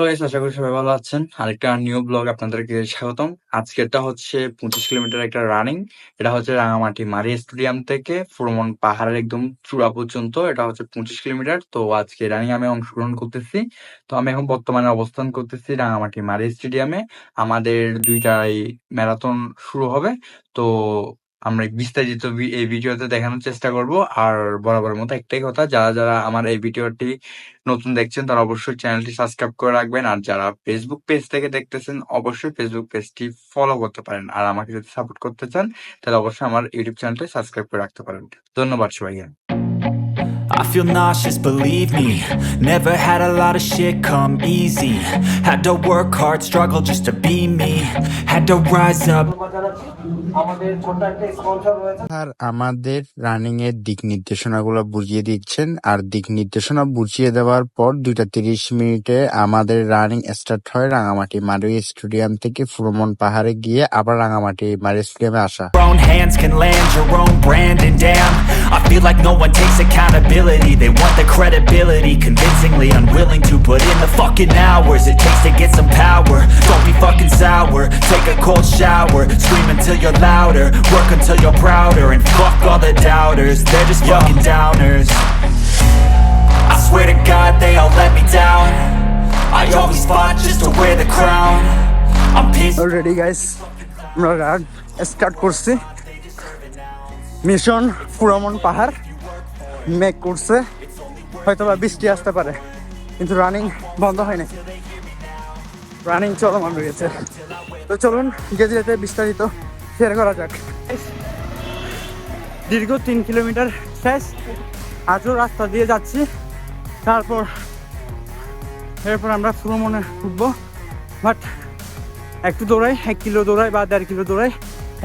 তো গাইস আশা করি সবাই ভালো আছেন। আরেকটা নিউ ব্লগ আপনাদেরকে স্বাগতম। আজকেরটা হচ্ছে পঁচিশ কিলোমিটার একটা রানিং এটা হচ্ছে রাঙামাটি মারি স্টেডিয়াম থেকে ফুরমন পাহাড়ের একদম চূড়া পর্যন্ত। এটা হচ্ছে পঁচিশ কিলোমিটার। তো আজকে রানিং আমি অংশগ্রহণ করতেছি। তো আমি এখন বর্তমানে অবস্থান করতেছি রাঙামাটি মারি স্টেডিয়ামে আমাদের দুইটাই ম্যারাথন শুরু হবে। তো আমরা বিস্তারিত এই ভিডিওতে দেখানোর চেষ্টা করব। আর বরাবর মতো একটাই কথা, যারা যারা আমার এই ভিডিওটি নতুন দেখছেন, তারা অবশ্যই চ্যানেলটি সাবস্ক্রাইব করে রাখবেন। আর যারা ফেসবুক পেজ থেকে দেখতেছেন, অবশ্যই ফেসবুক পেজটি ফলো করতে পারেন। আর আমাকে যদি সাপোর্ট করতে চান, তাহলে অবশ্যই আমার ইউটিউব চ্যানেলটি সাবস্ক্রাইব করে রাখতে পারেন। ধন্যবাদ সবাইকে। I feel nauseous, believe me. Never had a lot of shit come easy. Had to work hard, struggle just to be me. Had to rise up. আমাদের ছোট্ট একটা স্পন্সর রয়েছে। আর আমাদের রানিং এর দিক নির্দেশনাগুলো বুঝিয়ে দিচ্ছেন। আর দিক নির্দেশনা বুঝিয়ে দেওয়ার পর দুইটা তিরিশ মিনিটে আমাদের রানিং স্টার্ট হয় রাঙামাটি মারি স্টেডিয়াম থেকে ফুরমন পাহাড়ে গিয়ে আবার রাঙামাটি মারি স্টেডিয়ামে আসা। Your own hands can land your own brand And damn, I feel like no one takes accountability They want the credibility Convincingly unwilling to put in the fucking hours It takes to get some power Don't be fucking sour Take a cold shower Scream until you're louder Work until you're prouder And fuck all the doubters They're just fucking downers I swear to God they all let me down I always fought just to wear the crown I'm pissed already guys আমরা run start করছি mission Furomon পাহাড় make করছে। হয়তো বা বৃষ্টি আসতে পারে, কিন্তু রানিং বন্ধ হয় না রানিং চলমান রয়েছে। তো চলুন, যেতে যেতে বিস্তারিত শেয়ার করা যাক। দীর্ঘ তিন কিলোমিটার শেষ। আজও রাস্তা দিয়ে যাচ্ছি। তারপর, এরপর আমরা ভ্রমণে উঠবো। বাট, একটু দৌড়াই, এক কিলো দৌড়াই বা দেড় কিলো দৌড়াই,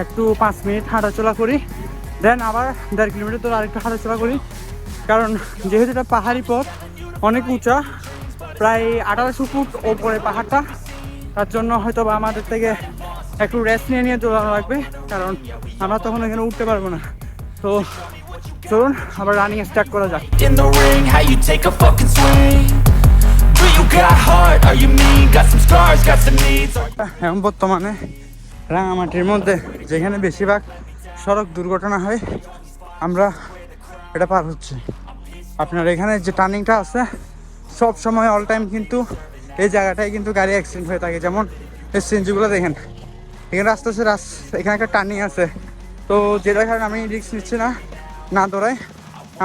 একটু পাঁচ মিনিট হাঁটাচলা করি। দেন আবার দেড় কিলোমিটার দৌড়ে আরেকটু হাঁটাচলা করি। কারণ যেহেতু এটা পাহাড়ি পথ অনেক উঁচা প্রায় আঠারোশো ফুট ওপরে পাহাড়টা। তার জন্য হয়তো বা আমাদের থেকে একটু রেস্ট নিয়ে নিয়ে দৌড়ানো লাগবে কারণ আমরা তখন এখানে উঠতে পারব না। তো চলুন আবার রানিং স্টার্ট করা যাক. এখন বর্তমানে রাঙামাটির মধ্যে যেখানে বেশিরভাগ সড়ক দুর্ঘটনা হয়, আমরা এটা পার হচ্ছে। আপনার এখানে যে টার্নিংটা আছে, সব সময় অল টাইম কিন্তু এই জায়গাটায় কিন্তু গাড়ি অ্যাক্সিডেন্ট হয়ে থাকে। যেমন এই সিএনজিগুলো দেখেন, এখানে রাস্তা আছে এখানে একটা টার্নিং আছে। তো যেটার কারণে আমি রিক্স নিচ্ছি না না দৌড়াই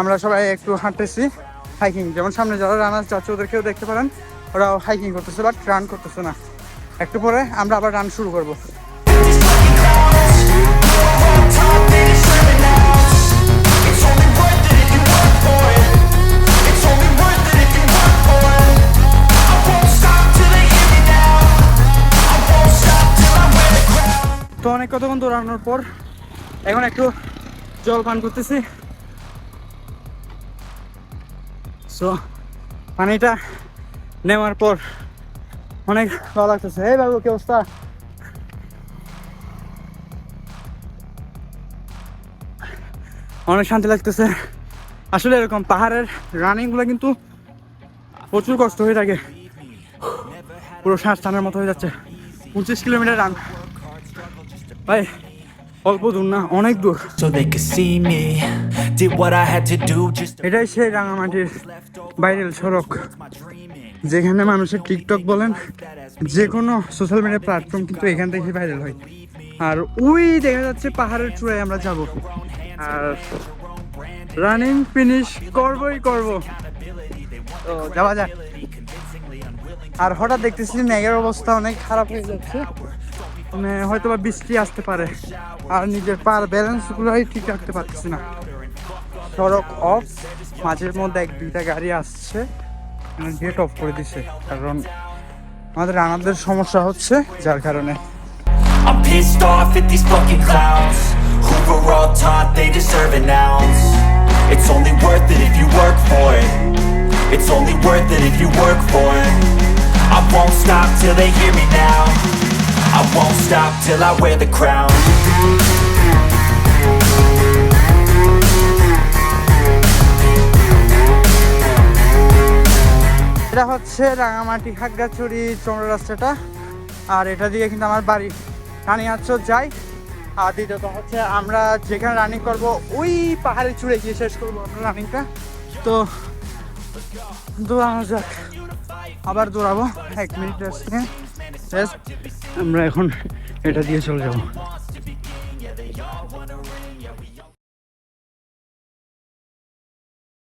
আমরা সবাই একটু হাঁটতেছি হাইকিং যেমন সামনে যারা রানার চাচ্ছ ওদেরকেও দেখতে পারেন ওরা হাইকিং করতেছে বাট রান করতেছে না। একটু পরে আমরা আবার রান শুরু করব। অনেক কতক্ষণ দৌড়ানোর পর এখন একটু জল পান করতেছি। সো পানিটা নেওয়ার পর অনেক ভালো লাগতেছে। এই বাবু, কি অবস্থা? অনেক শান্তি লাগতেছে। আসলে এরকম পাহাড়ের রানিংগুলো কিন্তু প্রচুর কষ্ট হয়ে থাকে। পুরো শ্বাস টানার মতো হয়ে যাচ্ছে। পঁচিশ কিলোমিটার রান। ভাই অল্প দূর না অনেক দূর। এটাই সেই রাঙামাটির ভাইরাল সড়ক যেখানে মানুষের টিকটক বলেন যে কোনো সোশ্যাল মিডিয়া প্ল্যাটফর্ম কিন্তু এখান থেকে ভাইরাল হয়। আর ওই দেখা যাচ্ছে পাহাড়ের চূড়ায় আমরা যাব। আর রানিং ফিনিশ করবই করব। তো যাওয়া যাক। আর হঠাৎ দেখতেছি ম্যাগের অবস্থা অনেক খারাপ হয়ে যাচ্ছে। মানে হয়তো বা বৃষ্টি আসতে পারে। আর নিজের পার ব্যালেন্সগুলোই ঠিক রাখতে পারতেছি না। সড়ক অফ মাঝের মধ্যে এক দুইটা গাড়ি আসছে। মানে গেট অফ করে দিছে। কারণ আমাদের আনন্দের সমস্যা হচ্ছে, যার কারণে। It's only worth it if you work for it. I won't stop till they I won't stop till I wear the crown. এটা হচ্ছে রাঙামাটি খাগড়াছড়ি চন্দ্র রাস্তাটা। আর এটা দিয়ে কিন্তু আমার বাড়ি। রানিং আচ্ছর যাই। আর দ্বিতীয়ত হচ্ছে আমরা যেখানে রানিং করব, ওই পাহাড়ে চূড়ে গিয়ে শেষ করব আমরা রানিংটা তো দৌড়ানো যাক আবার দৌড়াবো। এক মিনিট রেস্ট নিয়ে। Rest। আমরা এখন এটা দিয়ে চলে যাব।